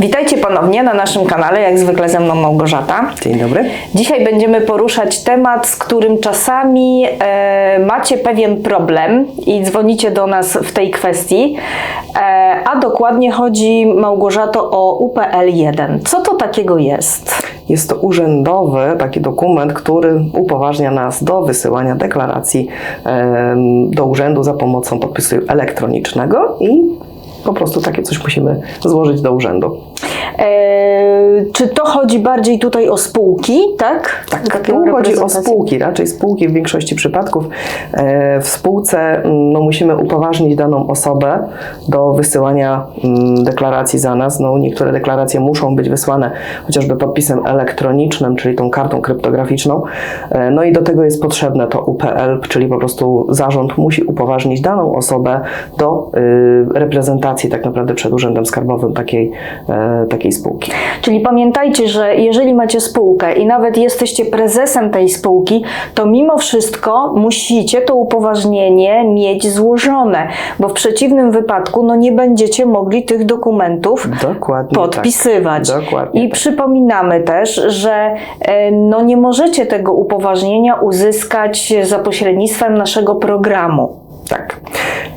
Witajcie ponownie na naszym kanale, jak zwykle ze mną Małgorzata. Dzień dobry. Dzisiaj będziemy poruszać temat, z którym czasami e, macie pewien problem i dzwonicie do nas w tej kwestii, e, a dokładnie chodzi Małgorzato o UPL-1. Co to takiego jest? Jest to urzędowy taki dokument, który upoważnia nas do wysyłania deklaracji em, do urzędu za pomocą podpisu elektronicznego i po prostu takie coś musimy złożyć do urzędu. E, czy to chodzi bardziej tutaj o spółki, tak? Tak, tu chodzi o spółki, raczej spółki w większości przypadków. E, W spółce mm, no, musimy upoważnić daną osobę do wysyłania mm, deklaracji za nas. No, niektóre deklaracje muszą być wysłane chociażby podpisem elektronicznym, czyli tą kartą kryptograficzną. E, No i do tego jest potrzebne to UPL, czyli po prostu zarząd musi upoważnić daną osobę do y, reprezentacji tak naprawdę przed Urzędem Skarbowym takiej, e, takiej spółki. Czyli pamiętajcie, że jeżeli macie spółkę i nawet jesteście prezesem tej spółki, to mimo wszystko musicie to upoważnienie mieć złożone, bo w przeciwnym wypadku no nie będziecie mogli tych dokumentów Dokładnie podpisywać. Tak. Dokładnie I tak. przypominamy też, że e, no nie możecie tego upoważnienia uzyskać za pośrednictwem naszego programu. Tak.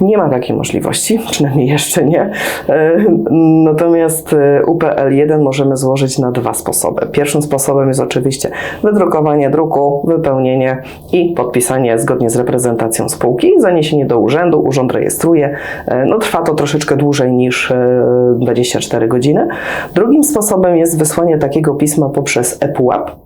Nie ma takiej możliwości, przynajmniej jeszcze nie. E, Natomiast e, UPL1 możemy złożyć na dwa sposoby. Pierwszym sposobem jest oczywiście wydrukowanie druku, wypełnienie i podpisanie zgodnie z reprezentacją spółki, zaniesienie do urzędu, urząd rejestruje. E, No, trwa to troszeczkę dłużej niż e, 24 godziny. Drugim sposobem jest wysłanie takiego pisma poprzez ePUAP.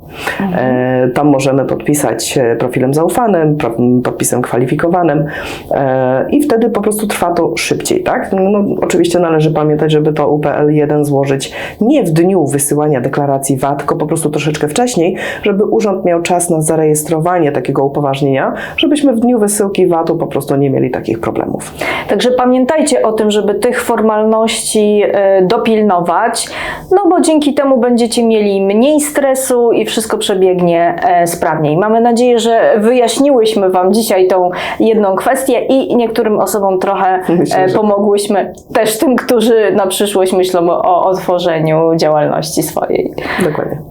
E, Tam możemy podpisać e, profilem zaufanym, podpisem kwalifikowanym e, i wtedy po prostu trwa to szybciej, tak? No, oczywiście należy pamiętać, żeby to UPL1 złożyć nie w dniu wysyłania deklaracji VAT, tylko po prostu troszeczkę wcześniej, żeby urząd miał czas na zarejestrowanie takiego upoważnienia, żebyśmy w dniu wysyłki VAT-u po prostu nie mieli takich problemów. Także pamiętajcie o tym, żeby tych formalności dopilnować, no bo dzięki temu będziecie mieli mniej stresu i wszystko przebiegnie e, sprawniej. Mamy nadzieję, że wyjaśniłyśmy Wam dzisiaj tą jedną kwestię i niektórym osobom trochę Myślę, e, tak. pomogłyśmy, też tym, którzy na przyszłość myślą o otworzeniu działalności swojej. Dokładnie.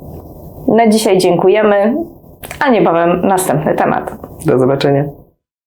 Na dzisiaj dziękujemy, a niebawem następny temat. Do zobaczenia.